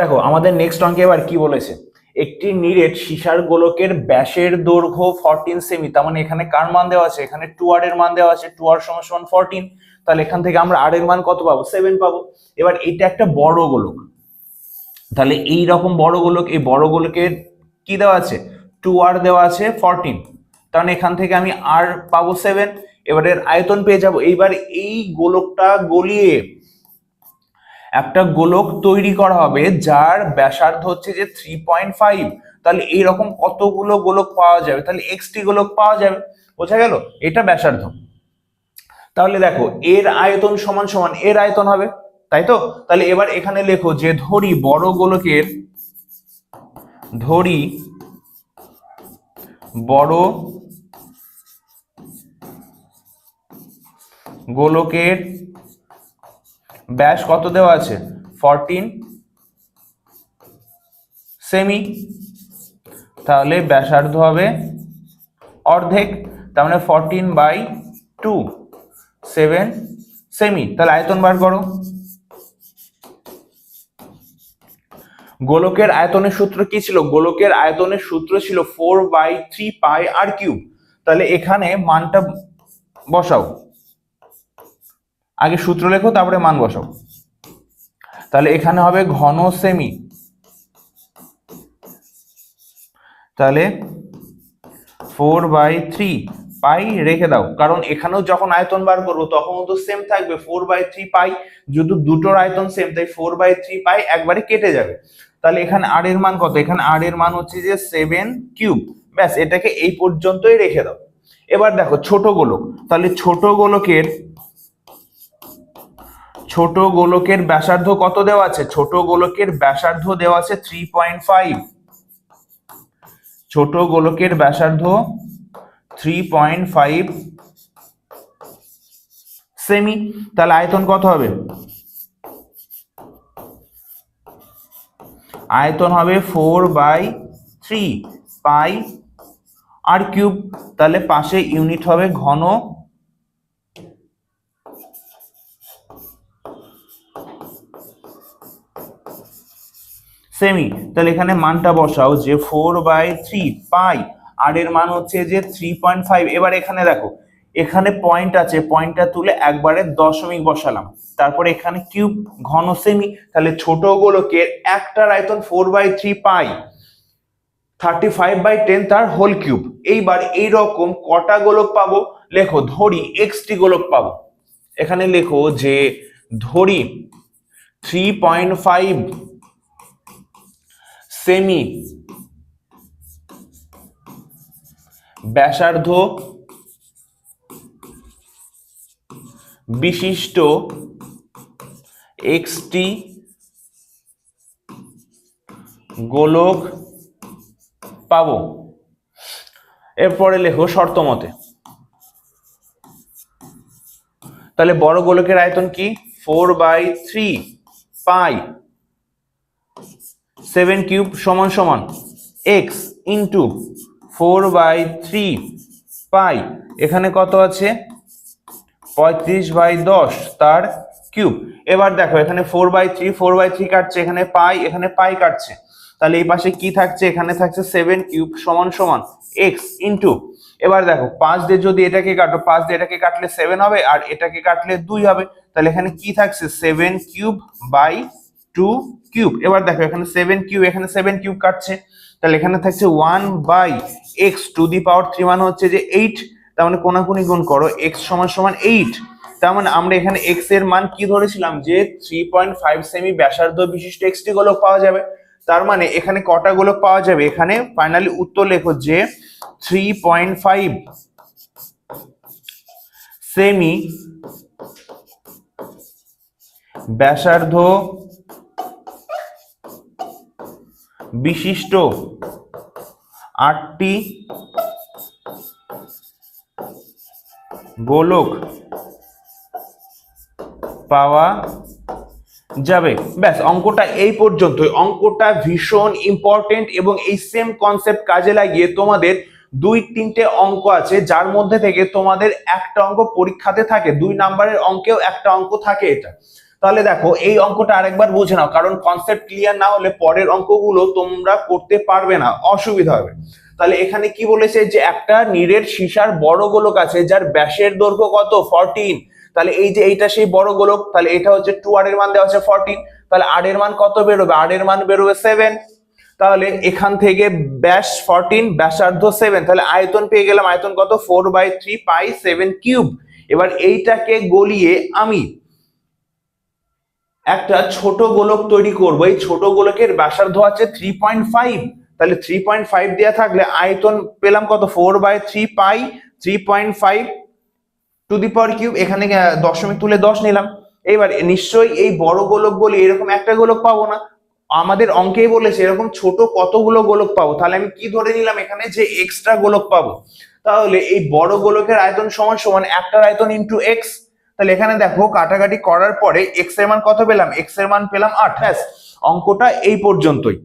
দেখো, আমাদের নেক্সট অঙ্কে এবার কি বলেছে? একটি নিরেট সিসার গোলকের ব্যাসের দৈর্ঘ্য ফরটিন সেমি তার মানে এখানে কার মান দেওয়া আছে? এখানে টু আর এর মান দেওয়া আছে টু আর সমান সমান ফরটিন তাহলে এখান থেকে আমরা আর এর মান কত পাবো? সেভেন পাবো। এবার এটা একটা বড় গোলক। তাহলে এই রকম বড় গোলক, এই বড় গোলকের কি দেওয়া আছে? টু আর দেওয়া আছে ফরটিন তাহলে এখান থেকে আমি আর পাবো সেভেন এবারের আয়তন পেয়ে যাব। এইবার এই গোলকটা গলিয়ে একটা গোলক তৈরি করা হবে যার ব্যাসার্ধ হচ্ছে যে থ্রি পয়েন্ট ফাইভ তাহলে এইরকম কতগুলো গোলক পাওয়া যাবে? তাহলে এক্সটি গোলক পাওয়া যাবে। বোঝা গেল? এটা ব্যাসার্ধ। তাহলে দেখো, এর আয়তন সমান সমান, এর আয়তন হবে, তাই তো? তাহলে এবার এখানে লেখো যে ধরি বড় গোলকের, ধরি বড় গোলকের ব্যাস কত দেওয়া আছে? ফরটিন সেমি তাহলে ব্যাসার্ধ হবে অর্ধেক, তার মানে fourteen by two seven semi তাহলে আয়তন বার করো। গোলকের আয়তনের সূত্র কি ছিল? গোলকের আয়তনের সূত্র ছিল four by three pi r cube তাহলে এখানে মানটা বসাও। আগে সূত্র লেখো, তারপরে মান বসাও। তাহলে এখানে হবে ঘন সেমি তাহলে ফোর বাই থ্রি পাই রেখে দাও। কারণ এখানেও যখন আয়তন বার করব তখন তো সেম থাকবে। ফোর বাই থ্রি পাই যদি দুটোর আয়তন সেম তাই ফোর বাই থ্রি পাই একবারে কেটে যাবে। তাহলে এখানে আর এর মান কত? এখানে আর এর মান হচ্ছে যে সেভেন কিউব ব্যাস, এটাকে এই পর্যন্তই রেখে দাও। এবার দেখো, ছোট গোলক। তাহলে ছোট গোলকের ছোট গোলকের ব্যাসার্ধ কত দেওয়া আছে? ছোট গোলকের ব্যাসার্ধ দেওয়া আছে থ্রি পয়েন্ট ফাইভ ছোট গোলকের ব্যাসার্ধ থ্রি পয়েন্ট ফাইভ সেমি, তাহলে আয়তন কত হবে? আয়তন হবে four by three pi r cube তাহলে পাশে ইউনিট হবে ঘন সেমি তাহলে এখানে মানটা বসাও, যে four by three pi r এর মান হচ্ছে যে থ্রি পয়েন্ট ফাইভ এবার এখানে দেখো, এখানে পয়েন্ট আছে পয়েন্টটা তুলে একবারে দশমিক বসালাম। তারপরে এখানে কিউব ঘন সেমি তাহলে ছোট গোলকের একটার আয়তন four by three pi thirty five by ten তার হোল কিউব এইবার এইরকম কটা গোলক পাবো? লেখো, ধরি এক্সটি গোলক পাবো। এখানে লেখো যে, ধরি থ্রি পয়েন্ট ফাইভ সেমি। ব্যাসার্ধ বিশিষ্ট এক্সটি গোলক পাবো। এরপরে লেখো শর্ত মতে। তাহলে বড় গোলকের আয়তন কি? Four by three pi seven cube সমান সমান x into four by three pi এখানে কত আছে? পঁয়ত্রিশ বাই দশ তার কিউব। এবার দেখো, এখানে four by three four by three কাটছে, এখানে পাই এখানে পাই কাটছে। তাহলে এই পাশে কি থাকছে? এখানে থাকছে সেভেন কিউব সমান সমান এক্স ইন্টু এবার দেখো, পাঁচ দিয়ে যদি এটাকে কাটো, পাঁচ দিয়ে এটাকে কাটলে সেভেন হবে, আর এটাকে কাটলে দুই হবে। তাহলে এখানে কি থাকছে? Seven cube by two cube এবার দেখো, এখানে সেভেন কিউব এখানে সেভেন কিউব কাটছে। তাহলে এখানে থাকছে one by x to the power three মানে হচ্ছে যে এইট তার মানে কোনাকুনি গুণ করো এক্স সমান সমান এইট তার মানে আমরা এখানে এক্সের মান কি ধরেছিলাম? যে থ্রি পয়েন্ট ফাইভ সেমি ব্যাসার্ধ বিশিষ্ট এক্সটি গোলক পাওয়া যাবে। তার মানে এখানে কটা গোলক পাওয়া যাবে? এখানে ফাইনালি উত্তর লেখো যে থ্রি পয়েন্ট ফাইভ সেমি ব্যাসার্ধ বিশিষ্ট আটটি গোলক পাওয়া যাবে। ব্যাস, অঙ্কটা এই পর্যন্তই। অঙ্কটা ভীষণ ইম্পর্টেন্ট এবং এই সেম কনসেপ্ট কাজে লাগিয়ে তোমাদের দুই তিনটে অঙ্ক আছে, যার মধ্যে থেকে তোমাদের একটা অঙ্ক পরীক্ষাতে থাকে। দুই নাম্বারের অঙ্কেও একটা অঙ্ক থাকে এটা। তাহলে দেখো, এই অঙ্কটা আরেকবার বুঝে নাও, কারণ কনসেপ্ট ক্লিয়ার না হলে পরের অঙ্কগুলো তোমরা করতে পারবে না, অসুবিধা হবে। তাহলে এখানে কি বলেছে যে একটা নিরের সীসার বড় গোলক আছে, যার ব্যাসের দৈর্ঘ্য কত? ফরটিন তাহলে এই যে এইটা সেই বড় গোলক, তাহলে এটা হচ্ছে টু আর এর মান দেওয়া আছে ফরটিন তাহলে আর এর মান কত বেরোবে? আর এর মান বেরোবে সেভেন তাহলে এখান থেকে ব্যাস ফরটিন ব্যাসার্ধ সেভেন তাহলে আয়তন পেয়ে গেলাম, আয়তন কত? Four by three pi seven cube এবার এইটাকে গলিয়ে আমি একটা ছোট গোলক তৈরি করব। এই ছোট গোলকের ব্যাসার্ধ আছে থ্রি পয়েন্ট ফাইভ তাহলে থ্রি পয়েন্ট ফাইভ দেওয়া থাকলে আয়তন পেলাম কত? Four by three pi three point five to the power cube এখানে দশমিক তুলে দশ নিলাম। এবার নিশ্চয়ই এই বড় গোলক বলি এরকম একটা গোলক পাবো না। আমাদের অঙ্কেই বলেছে এরকম ছোট কতগুলো গোলক পাবো। তাহলে আমি কি ধরে নিলাম এখানে যে এক্সট্রা গোলক পাবো? তাহলে এই বড় গোলকের আয়তন সমান সমান একটার আয়তন ইন্টু এক্স তাহলে এখানে দেখো কাটাকাটি করার পরে এক্সের মান কত পেলাম? এক্সের মান পেলাম আট। অঙ্কটা এই পর্যন্তই।